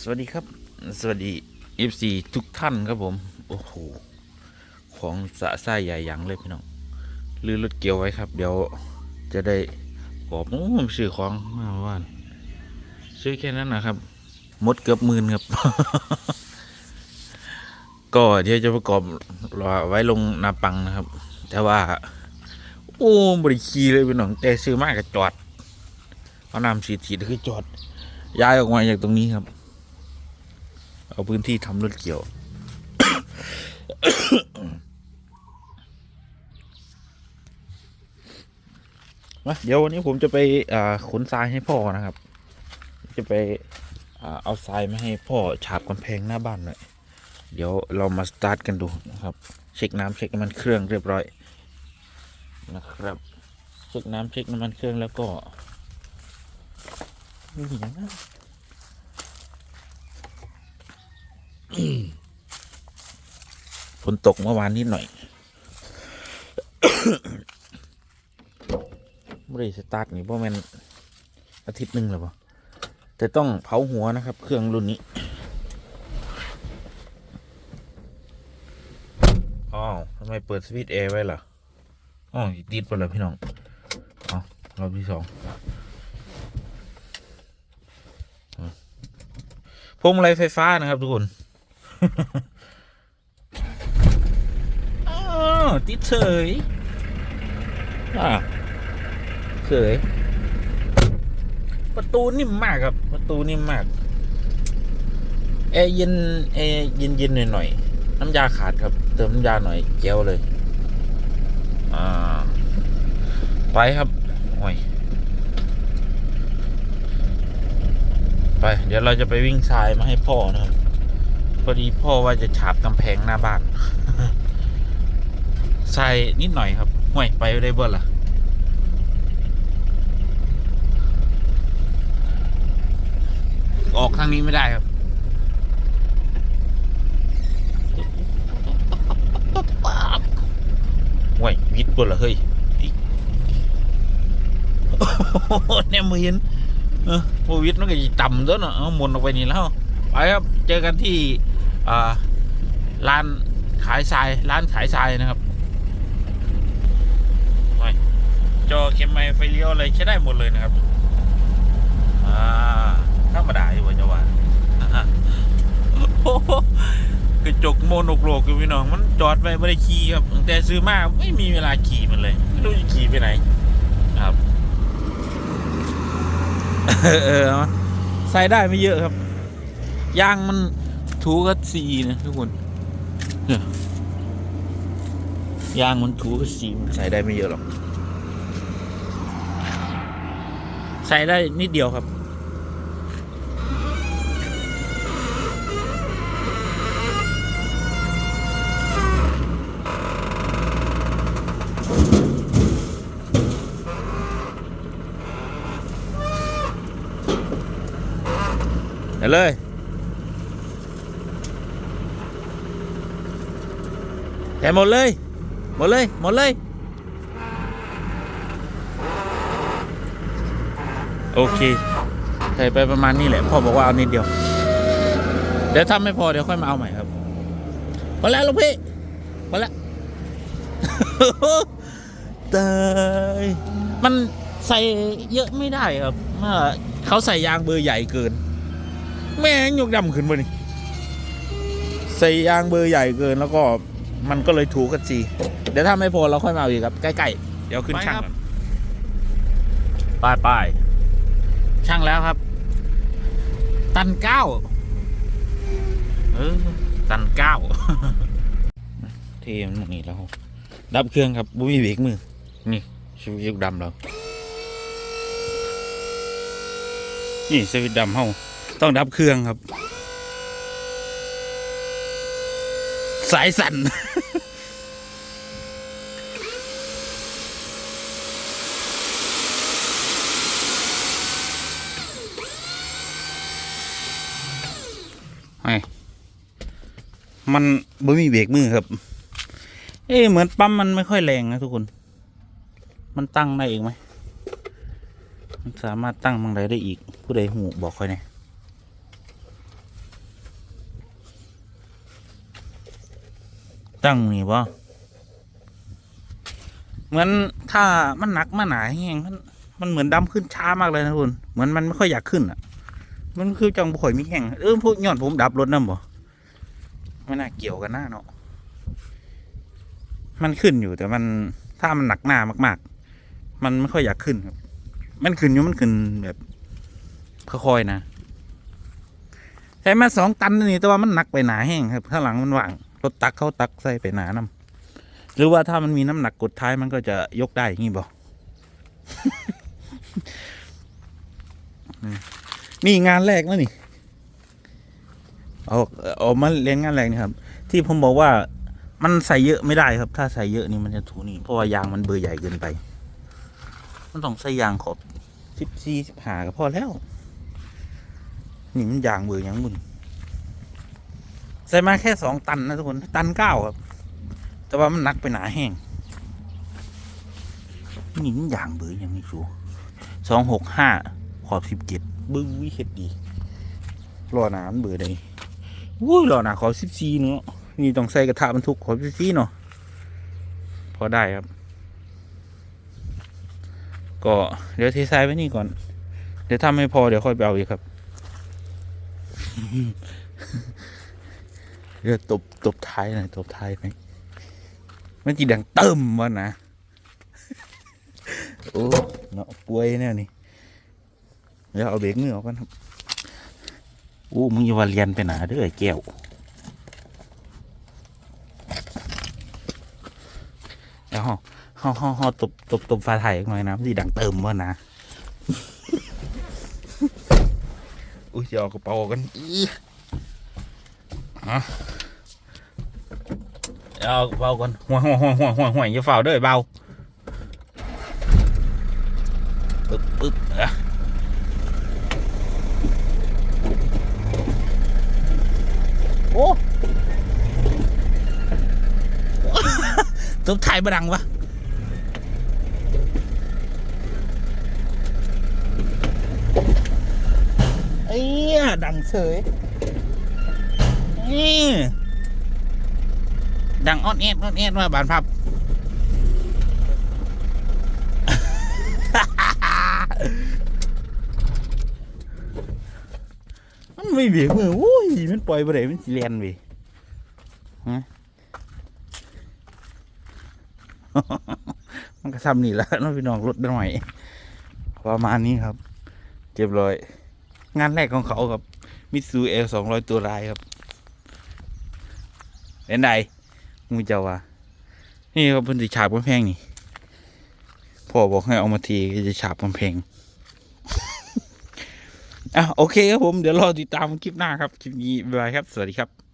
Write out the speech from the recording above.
สวัสดีครับ สวัสดี FC ทุกท่านครับผม โอ้โห ของสะซ่าใหญ่ยังเลยพี่น้องลือรถเกี่ยวไว้ครับ เดี๋ยวจะได้กรอบโอ้ผมซื้อของมาว่านซื้อแค่นั้นนะครับหมดเกือบหมื่นครับ ก็เดี๋ยวจะประกอบรอไว้ลงนาปังนะครับ แต่ว่า โอ้บริคีเลยพี่น้องแต่ซื้อมากกับจอดเอาน้ำฉีดฉีดคือจอดย้ายออกมาจากตรงนี้ครับ เอาพื้นที่ทำรถเกี่ยว มาเดี๋ยววันนี้ผมจะไปขนทรายให้พ่อนะครับ จะไปอเอาทรายมาให้พ่อฉาบกำแพงหน้าบ้านหน่อย เดี๋ยวเรามาสตาร์ทกันดูนะครับ เช็คน้ำเช็คน้ำมันเครื่องเรียบร้อยนะครับเช็คน้ำเช็คน้ำมันเครื่องแล้วก็มีอย่างนั้น ฝนตกเมื่อวานนิดหน่อยไม่ได้สตาร์ทนี่เพราะมันอาทิตย์หนึ่งแล้วปะแต่ต้องเผาหัวนะครับ เครื่องรุ่นนี้อ้าวทำไมเปิดสวิตช์แอร์ไว้ล่ะอ๋อติดไปเลยพี่น้องเอารอบที่สองพวงมาลัยไฟฟ้านะครับทุกคน อ๋อติดเฉยอ่าเฉยประตูนิ่มมากครับ ประตูนิ่มมากแอร์เย็นแอร์เย็นเย็นหน่อยหน่อยๆน้ำยาขาดครับ เติมน้ำยาหน่อยแก้วเลย อ่า ไปครับโอ้ยไป เดี๋ยวเราจะไปวิ่งทรายมาให้พ่อนะครับ พอดีพ่อว่าจะฉาบกำแพงหน้าบ้านทรายนิดหน่อยครับห่วยไปได้เบิดล่ะออกทางนี้ไม่ได้ครับ ห่วยวิทย์เบิดล่ะเฮ้ยอีกเนี่ยมือเห็นโควิดมันก็จะต่ำด้วยเนาะหมุนออกไปนี่แล้ว ไปครับ เจอกันที่ ร้านขายทรายร้านขายทรายนะครับจอเข็มไมไฟเลี้ยวอะไรใช้ได้หมดเลยนะครับอ่าธรรมดาอยู่ว่าจะว่าอะโอ้โหกระจกโมโนโกรกอยู่พี่น้อง มันจอดไว้ไม่ได้ขี่ครับตั้งแต่ซื้อมาไม่มีเวลาขี่มันเลย ไม่รู้จะขี่ไปไหนครับเออใส่ได้ไม่เยอะครับยางมัน ถูกับสีนะทุกคนเนี่ยยางมันถูกับสีมันใส่ได้ไม่เยอะหรอก ใส่ได้นิดเดียวครับเดี๋ยวเลย แกหมดเลย หมดเลย หมดเลย โอเคใส่ไปประมาณนี้แหละ พ่อบอกว่าเอานิดเดียว เดี๋ยวถ้าไม่พอเดี๋ยวค่อยมาเอาใหม่ครับ พอแล้วลูกพี่ พอแล้วตายมันใส่เยอะไม่ได้ครับเมื่อเขาใส่ยางเบอร์ใหญ่เกิน แม่งยกดำขึ้นมานี่ใส่ยางเบอร์ใหญ่เกินแล้วก็ มันก็เลยถูกกันจีเดี๋ยวถ้าไม่พอเราค่อยมาเอาอีกครับ ใกล้ๆ เดี๋ยวขึ้นช่างก่อนไปไปช่างแล้วครับ ตันเก้าเออตันเก้าเทมันหมดนี่แล้ว ดับเครื่องครับบุ้ยเบรกมือ นี่สวิตช์ดำเรานี่สวิตช์ดำเฮาต้องดับเครื่องครับ สายสั่นไอมันบ่มีเบรกมือครับ เอ๊เหมือนปั๊มมันไม่ค่อยแรงนะทุกคน มันตั้งได้เองไหม มันสามารถตั้งบางใดได้อีก ผู้ใดหูบอกค่อยแหน่ ตั้งนี่บ่เหมือนถ้ามันหนักมันหนาแห้งมันมันเหมือนดำขึ้นช้ามากเลยนะคุณเหมือนมันไม่ค่อยอยากขึ้นอะ มันคือจังบ่ค่อยมีแห้งเออพวกย้อนผมดับรถน้ำบ่ไม่น่าเกี่ยวกันหน้าเนาะมันขึ้นอยู่แต่มันถ้ามันหนักหน้ามาก ๆ มันไม่ค่อยอยากขึ้นครับ มันขึ้นอยู่มันขึ้นแบบค่อยๆนะใช้มาสองตันนี่แต่ว่ามันหนักไปหนาแห้งครับข้างหลังมันว่าง รถตักเข้าตักใส่ไปหนานํหรือว่าถ้ามันมีน้ำหนักกดท้ายมันก็จะยกได้อย่างนี้บ่นี่งานแรกแล้วนี่เอาเอามาเรียนงานแรกนี่ครับ ที่ผมบอกว่ามันใส่เยอะไม่ได้ครับ ถ้าใส่เยอะนี่มันจะถูนี่เพราะว่ายางมันเบอร์ใหญ่เกินไป มันต้องใส่ยางขอบสิบสี่สิบห้าก็พอแล้ว นี่มันยางเบอร์ยังมุน ใส่มาแค่สองตันนะทุกคน ตันเก้าครับ แต่ว่ามันหนักไปหนาแห้งนี่มันยางเบอร์หยังนี่ชูสองหกห้าขอบสิบเจ็ดบึ้งวิเฮ็ดดีรอหนามันเบอร์ใดอุ้ยรอหนาขอบสิบสี่เนาะนี่ต้องใส่กระทะบรรทุกขอบสิบสี่เนาะพอได้ครับ ก็เดี๋ยวเททรายไว้นี่ก่อน เดี๋ยวทำไม่พอเดี๋ยวค่อยไปเอาอีกครับ เดี๋ยวตบตบท้ายหน่อยตบท้ายไหมมันจีดังเติมวะนะโอ้เนาะป่วยแน่นี่เดี๋ยวเอาเบรกมือออกกันครับโอ้มึงอย่าว่าเรียนไปหนาเด้อไอ้แก้วเดี๋ยวห่อห่อห่อตบตบตบฟ้าไทยหน่อยนะมันสิดังเติมวะนะอุ้ยจะเอากระเป๋ากันอี เอากระเป๋ากันห่วยห่วยห่วยห่วยห่วยห่วยอย่าฝ่าเด้อเบาปึ๊บปึ๊บอะโอ้ตบไทยบดังวะเอ้ยดังเฉย นี่ดังออนเอ็ดออนเอ็ดมาบานพับมันไม่เบียกมือโอ้ยมันปล่อยไปไหนมันเลียนไปฮะมันก็ทำนี่แล้วน้องพี่น้องรถหน่อยประมาณนี้ครับเรียบร้อย งานแรกของเขาครับมิตซูเอลสองร้อยตัวลายครับ เป็นไดมูเจ้าว่านี่เขาเพิ่นจะฉาบกำแพงนี่พ่อบอกให้เอามาทีก็จะฉาบกำแพงอะโอเคครับผมเดี๋ยวรอติดตามคลิปหน้าครับคลิปนี้บายครับ สวัสดีครับ